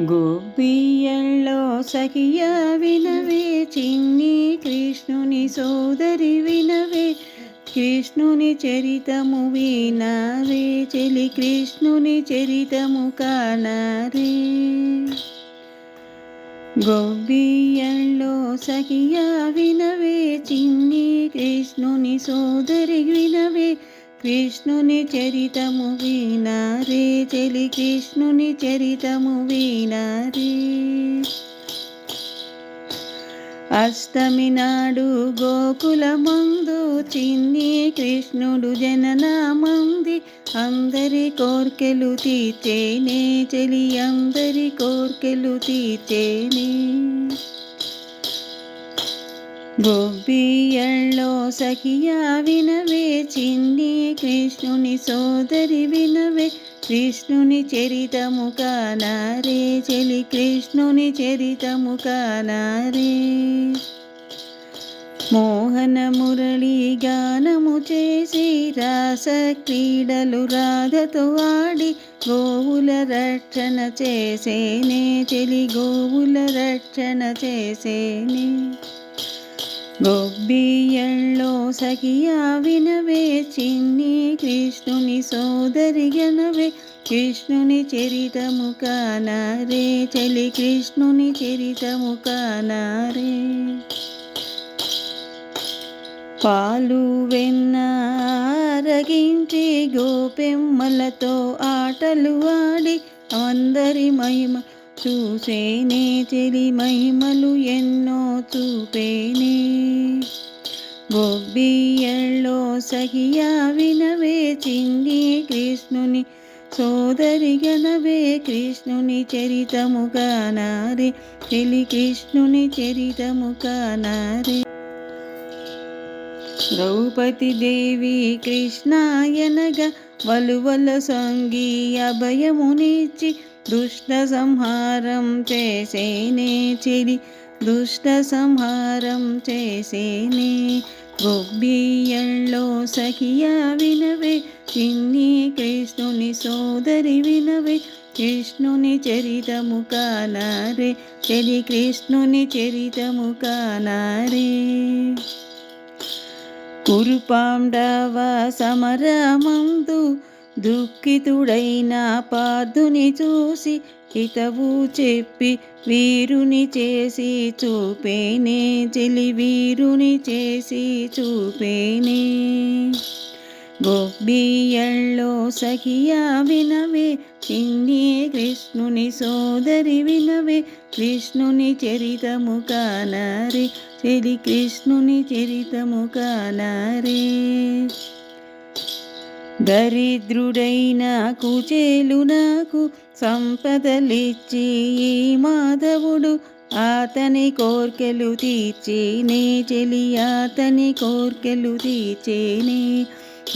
గోపియల్లో సఖియ వినవే చిన్ని కృష్ణుని సోదరి వినవే. కృష్ణుని చరితము వినవే చెలి కృష్ణుని చరితము కానరే. గోపియల్లో సఖియ వినవే చిన్ని కృష్ణుని సోదరి వినవే. కృష్ణుని చరితము వీనారే చెలి కృష్ణుని చరితము వీనారే అష్టమి నాడు గోకుల మందు చిన్ని కృష్ణుడు జననామంది అందరి కోర్కెలు తీర్చేనే చెలి అందరి కోర్కెలు తీర్చేనే. గోపియళ్ళో సఖియా వినవే చిన్ని కృష్ణుని సోదరి వినవే కృష్ణుని చరితము కానారే చెలి కృష్ణుని చరితము కానారే మోహన మురళి గానము చేసి రాస క్రీడలు రాధతో ఆడి గోవుల రక్షణ చేసేనే చెలి గోవుల రక్షణ చేసేనే. గొబ్బియళ్ళో సఖియా వినవే చిన్ని కృష్ణుని సోదరి గనవే. కృష్ణుని చరితము కానారే చలి కృష్ణుని చరితము కానారే పాలు వెన్న రగించి గోపెమ్మలతో ఆటలు ఆడి అందరి మహిమ చూసేనే చెలి మహిమలు ఎన్నో చూపేనే. గొబ్బియల్లో సఖియా వినవే చింది కృష్ణుని సోదరి గనవే కృష్ణుని చరితము కానారే చెలి కృష్ణుని చరితము కానారే ద్రౌపది దేవి కృష్ణాయనగా వలువల సంగి అభయమునిచ్చి దుష్ట సంహారం చేసేనే చెడి దుష్ట సంహారం చేసేనే. గొబ్బియళ్ళో సఖియా వినవే చిన్ని కృష్ణుని సోదరి వినవే. కృష్ణుని చరితము కానారే చెలి కృష్ణుని చరితము కానారే. కురుపాండవ సమరమందు దుఃఖితుడైన పార్థుని చూసి హితవు చెప్పి వీరుని చేసి చూపేనే చెలి వీరుని చేసి చూపేనే. గొబ్బియళ్ళో సఖియా వినవే చిన్ని కృష్ణుని సోదరి వినవే కృష్ణుని చరితము కానారే చెలి కృష్ణుని చరితము కానారే. దరిద్రుడైన కుచేలు నాకు సంపదలిచ్చి ఈ మాధవుడు అతని కోర్కెలు తీర్చేనే చెలి అతని కోర్కెలు తీర్చేనే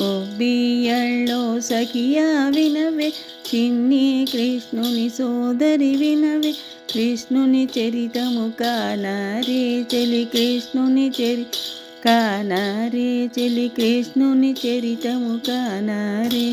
ఒబ్బియళ్ళో సఖియా వినవే చిన్ని కృష్ణుని సోదరి వినవే కృష్ణుని చరితము కానారే చెలి కృష్ణుని చరి కానారే చెలి కృష్ణుని చరితము కానారే.